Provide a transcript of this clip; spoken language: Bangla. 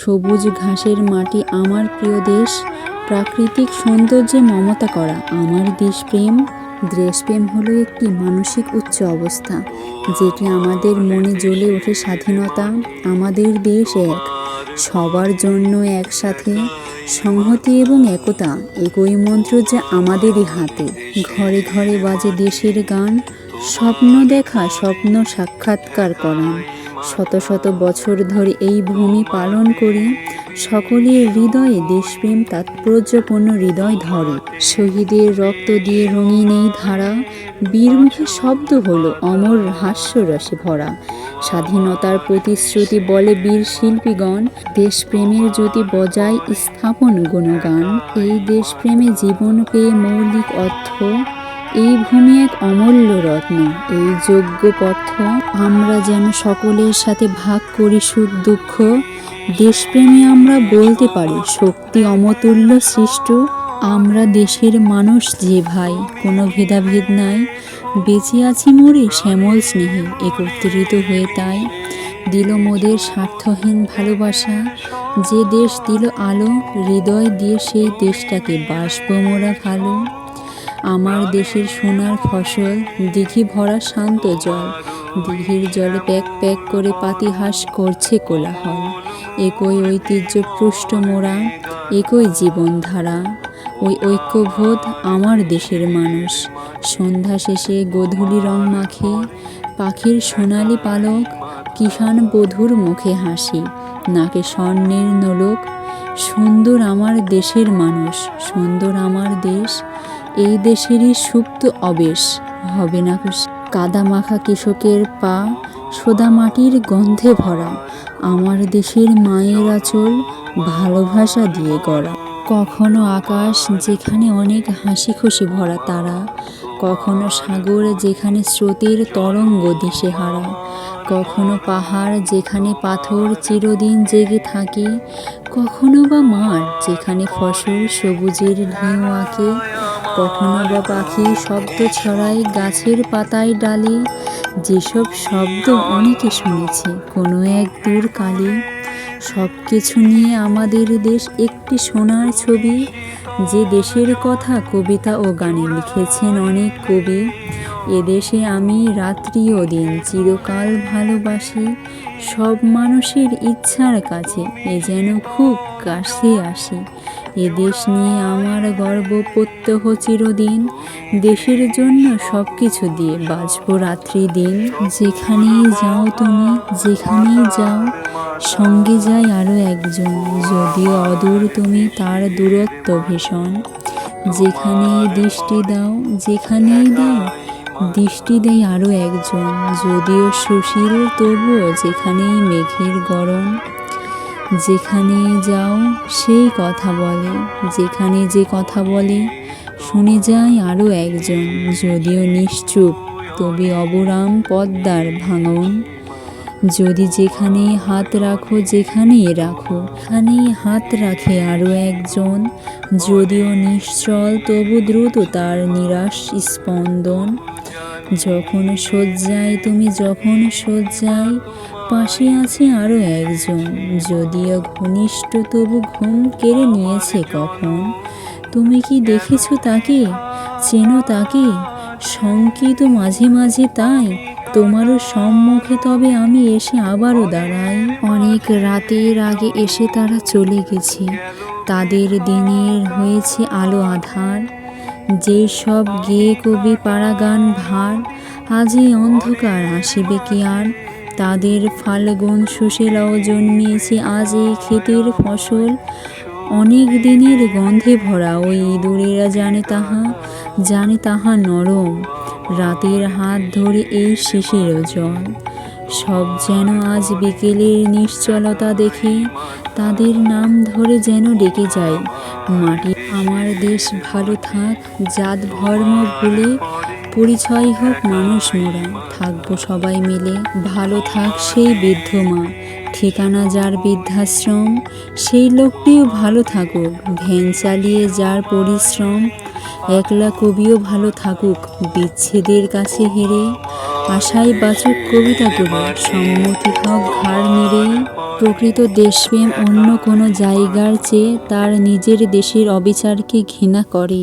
সবুজ ঘাসের মাটি আমার প্রিয় দেশ। প্রাকৃতিক সৌন্দর্যে মমতা করা আমার দেশপ্রেম। দেশপ্রেম হলো একটি মানসিক উচ্চ অবস্থা, যেটি আমাদের মনে জ্বলে ওঠে স্বাধীনতা। আমাদের দেশ এক, সবার জন্য একসাথে, সংহতি এবং একতা, একই মন্ত্র যে আমাদেরই হাতে। ঘরে ঘরে বাজে দেশের গান, স্বপ্ন দেখা, স্বপ্ন সাক্ষাৎকার করান শত শত বছর ধরে এই ভূমি পালন করি, সকলের হৃদয়ে দেশপ্রেম তাৎপর্যপূর্ণ হৃদয় ধরে। শহীদের রক্ত দিয়ে রঙিন এই ধারা, বীরমুখী শব্দ হলো অমর হাস্যরসে ভরা। স্বাধীনতার প্রতিশ্রুতি বলে বীর শিল্পীগণ, দেশপ্রেমের জ্যোতি বজায় স্থাপন গুণগান। এই দেশপ্রেমে জীবন পেয়ে মৌলিক অর্থ এই ভূমি এক অমূল্য রত্ন। এই যোগ্য পথ আমরা যেন সকলের সাথে ভাগ করি সুখ দুঃখ, দেশপ্রেমে আমরা বলতে পারি শক্তি অমতুল্য সৃষ্ট, আমরা দেশের মানুষ যে ভাই, কোনো ভেদাভেদ নাই। বেঁচে আছি মোরে শ্যামল স্নেহে, একত্রিত হয়ে তাই দিল মোদের স্বার্থহীন ভালোবাসা। যে দেশ দিল আলো, হৃদয় দিয়ে সেই দেশটাকে বাসবো মোরা ভালো। আমার দেশের সোনার ফসল, দিঘি ভরা শান্ত জল। দিঘির জলে প্যাক প্যাক করে পাতিহাস করছে কোলাহল। একই ঐতিহ্য পুষ্ট মোরা, একই জীবনধারা। ওই ঐক্যবোধ আমার দেশের মানুষ। সন্ধ্যা শেষে গধূলি রং মাখে, পাখির সোনালি পালক কিষান বধুর মুখে হাসি। নাকে স্বর্ণের নোলক, সুন্দর আমার দেশের মানুষ, সুন্দর আমার দেশ এই দেশেরই সুপ্ত অবেশ, হবে না কাদা মাখা কৃষকের পা, সোদা মাটির গন্ধে ভরা। আমার দেশের মায়ের আচল ভালোবাসা দিয়ে গড়া। কখনো আকাশ যেখানে অনেক হাসি খুশি ভরা তারা, কখনো সাগর যেখানে স্রোতের তরঙ্গ দিশে হারা। কখনো পাহাড় যেখানে পাথর চিরদিন জেগে থাকে, কখনো বা মাঠ যেখানে ফসল সবুজের ঢেউ আঁকে। কখনো বা পাখি শব্দ ছড়ায়, গাছের পাতায় ডালে। যেসব শব্দ অনেকে শুনেছে, কোনো এক দূর কালে। সব কিছু নিয়ে আমাদের দেশ একটি সোনার ছবি। যে দেশের কথা কবিতা ও গানে লিখেছেন অনেক কবি, এদেশে আমি রাত্রি ও দিন চিরকাল ভালোবাসি। সব মানুষের ইচ্ছার কাছে এ যেন খুব কাছে আসি। এ দেশ নিয়ে আমার গর্ব প্রত্যহ চিরদিন। দেশের জন্য সব কিছু দিয়ে বাঁচবো রাত্রি দিন। যেখানেই যাও তুমি, যেখানেই যাও সঙ্গে যায় আরও একজন। যদিও অদূর তুমি তার দূরত্ব ভীষণ। যেখানে দৃষ্টি দাও, যেখানেই দাও, দৃষ্টি দেয় আরও একজন। যদিও সুশীল, তবুও যেখানেই মেঘের গরম, যেখানে যাও, সেই কথা বলে। যেখানে যে কথা বলে, শুনে যায় আরও একজন। যদিও নিশ্চুপ, তবে অবরাম পদ্মার ভাঙন। যদি যেখানে হাত রাখো, যেখানেই রাখো এখানেই হাত রাখে আরও একজন। যদিও নিশ্চল, তবু দ্রুত তার নিরাশ স্পন্দন। যখন শয্যায়, তুমি যখন শয্যায়, পাশে আছে আরও একজন। যদিও ঘনিষ্ঠ, তবু ঘুম কেড়ে নিয়েছে কখন? তুমি কি দেখেছ তাকে? চেনো তাকে? শঙ্কিত মাঝে মাঝে তাই। তোমারও সম্মুখে তবে আমি এসে আবারও দাঁড়াই। অনেক রাতের আগে এসে তারা চলে গেছে। তাদের দিনের হয়েছে আলো আধার যে সব গেয়ে কবি পাড়া গান ভার, আজই অন্ধকার আসিবে কি আর? তাদের ফাল্গুন সুশেলাও জন্মিয়েছে আজ এই ক্ষেতের ফসল। অনেক দিনের গন্ধে ভরা ওই ইঁদুরেরা জানে তাহা জানে তাহা নরম। রাতের হাত ধরে এই শিশির জল সব যেন আজ বিকেলের নিশ্চলতা দেখে, তাদের নাম ধরে যেন ডেকে যায়। মাটি আমার দেশ ভালো থাক, জাত ধর্ম ভুলে, পরিচয় হোক মানুষ মোরা। থাকব সবাই মিলে, ভালো থাক সেই বৃদ্ধ মা। ঠিকানা যার বৃদ্ধাশ্রম, সেই লোকটিও ভালো থাকুক। ভ্যান চালিয়ে যার পরিশ্রম একলা কবিও ভালো থাকুক, বিচ্ছেদের কাছে হেরে, আশায় বাচুক কবিতাগুলো, সম্মতি হোক ঘাড় নেড়ে, প্রকৃত দেশপ্রেম অন্য কোনো জায়গার চেয়ে তার নিজের দেশের অবিচারকে ঘৃণা করে।